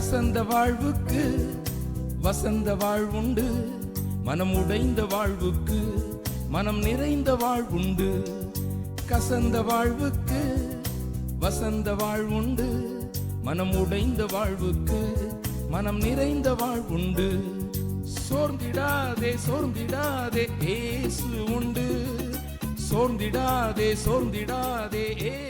கசந்த வாழ்வுக்கு வசந்த வாழ்வுண்டு மனம் உடைந்த வாழ்வுக்கு மனம் நிறைந்த வாழ்வுண்டு கசந்த வாழ்வுக்கு வசந்த வாழ்வுண்டு மனம் உடைந்த வாழ்வுக்கு மனம் நிறைந்த வாழ்வுண்டு சோர்ந்திடாதே சோர்ந்திடாதே ஏசு உண்டு. சோர்ந்திடாதே சோர்ந்திடாதே ஏ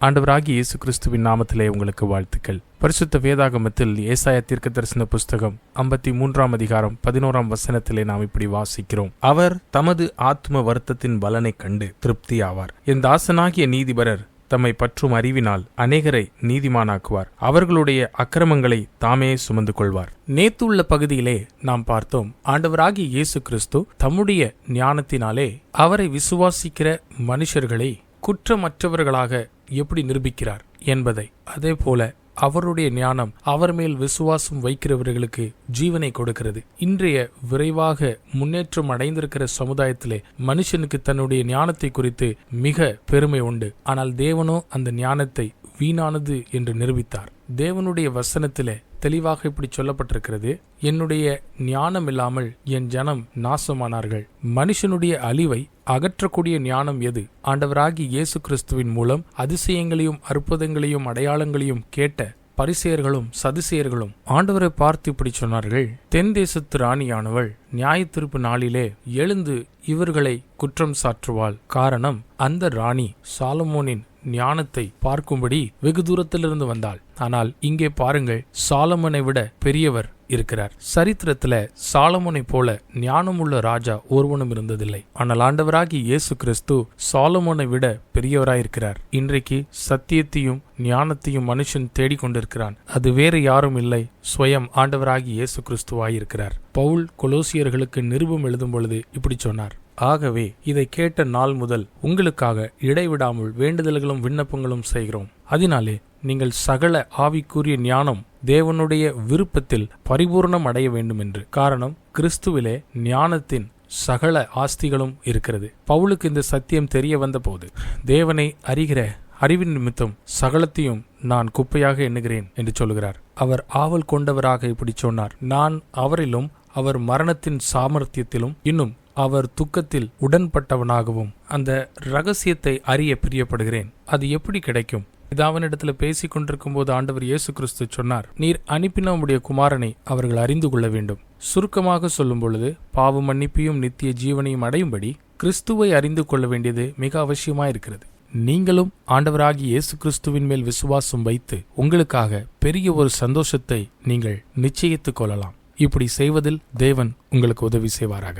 ஆண்டவராகி இயேசு கிறிஸ்துவின் நாமத்திலே உங்களுக்கு வாழ்த்துக்கள். பரிசுத்த வேதாகமத்தில் ஏசாய தீர்க்க தரிசன புஸ்தகம் ஐம்பத்தி மூன்றாம் அதிகாரம் பதினோராம் வசனத்திலே நாம் இப்படி வாசிக்கிறோம். அவர் தமது ஆத்ம வருத்தத்தின் பலனை கண்டு திருப்தி ஆவார் என் தாசனாகிய நீதிபரர் தம்மை பற்றும் அறிவினால் அநேகரை நீதிமானாக்குவார். அவர்களுடைய அக்கிரமங்களை தாமே சுமந்து கொள்வார். நேத்துள்ள பகுதியிலே நாம் பார்த்தோம் ஆண்டவராகிய இயேசு கிறிஸ்து தம்முடைய ஞானத்தினாலே அவரை விசுவாசிக்கிற மனுஷர்களை குற்றமற்றவர்களாக எப்படி நிரூபிக்கிறார் என்பதை. அதே போல அவருடைய ஞானம் அவர் மேல் விசுவாசம் வைக்கிறவர்களுக்கு ஜீவனை கொடுக்கிறது. இன்றைய விரைவாக முன்னேற்றம் அடைந்திருக்கிற சமுதாயத்திலே மனுஷனுக்கு தன்னுடைய ஞானத்தை குறித்து மிக பெருமை உண்டு. ஆனால் தேவனோ அந்த ஞானத்தை வீணானது என்று நிரூபித்தார். தேவனுடைய வசனத்திலே தெளிவாக இப்படி சொல்லப்பட்டிருக்கிறது என்னுடைய ஞானம் இல்லாமல் என் ஜனம் நாசமானார்கள். மனுஷனுடைய அழிவை அகற்றக்கூடிய ஞானம் எது? ஆண்டவராகி இயேசு கிறிஸ்துவின் மூலம் அதிசயங்களையும் அற்புதங்களையும் அடையாளங்களையும் கேட்ட பரிசெயர்களும் சதிசேயர்களும் ஆண்டவரை பார்த்து இப்படி சொன்னார்கள் தென் தேசத்து ராணியானவள் நியாய நாளிலே எழுந்து இவர்களை குற்றம் சாற்றுவாள். காரணம் அந்த ராணி சாலமோனின் ஞானத்தை பார்க்கும்படி வெகு தூரத்திலிருந்து வந்தாள். ஆனால் இங்கே பாருங்கள் சாலமனை விட பெரியவர் இருக்கிறார். சரித்திரத்துல சாலமோனை போல ஞானமுள்ள ராஜா ஒருவனும் இருந்ததில்லை. ஆனால் ஆண்டவராகி இயேசு கிறிஸ்து சாலமோனை விட பெரியவராயிருக்கிறார். இன்றைக்கு சத்தியத்தையும் ஞானத்தையும் மனுஷன் தேடிக்கொண்டிருக்கிறான் அது வேறு யாரும் இல்லை ஸ்வயம் ஆண்டவராகி இயேசு கிறிஸ்துவாயிருக்கிறார். பவுல் கொலோசியர்களுக்கு நிருபம் எழுதும் பொழுது இப்படி சொன்னார். ஆகவே இதை கேட்ட நாள் முதல் உங்களுக்காக இடைவிடாமல் வேண்டுதல்களும் விண்ணப்பங்களும் செய்கிறோம். அதனாலே நீங்கள் சகல ஆவிக்குரிய ஞானம் தேவனுடைய விருப்பத்தில் பரிபூர்ணம் அடைய வேண்டும் என்று காரணம் கிறிஸ்துவிலே ஞானத்தின் சகல ஆஸ்திகளும் இருக்கிறது. பவுலுக்கு இந்த சத்தியம் தெரிய வந்தபோது தேவனை அறிகிற அறிவின் நிமித்தம் சகலத்தையும் நான் குப்பையாக எண்ணுகிறேன் என்று சொல்கிறார் அவர் ஆவல் கொண்டவராக இப்படி சொன்னார். நான் அவரிலும் அவர் மரணத்தின் சாமர்த்தியத்திலும் இன்னும் அவர் துக்கத்தில் உடன்பட்டவனாகவும் அந்த ரகசியத்தை அறிய பிரியப்படுகிறேன். அது எப்படி கிடைக்கும்? பிதாவினிடத்துல பேசிக் கொண்டிருக்கும் போது ஆண்டவர் இயேசு கிறிஸ்து சொன்னார் நீர் அனுப்பின உம்முடைய குமாரனை அவர்கள் அறிந்து கொள்ள வேண்டும். சுருக்கமாக சொல்லும் பொழுது பாவ மன்னிப்பையும் நித்திய ஜீவனையும் அடையும்படி கிறிஸ்துவை அறிந்து கொள்ள வேண்டியது மிக அவசியமாயிருக்கிறது நீங்களும் ஆண்டவராகி இயேசு கிறிஸ்துவின் மேல் விசுவாசம் வைத்து உங்களுக்காக பெரிய ஒரு சந்தோஷத்தை நீங்கள் நிச்சயித்துக் கொள்ளலாம். இப்படி செய்வதில் தேவன் உங்களுக்கு உதவி செய்வாராக.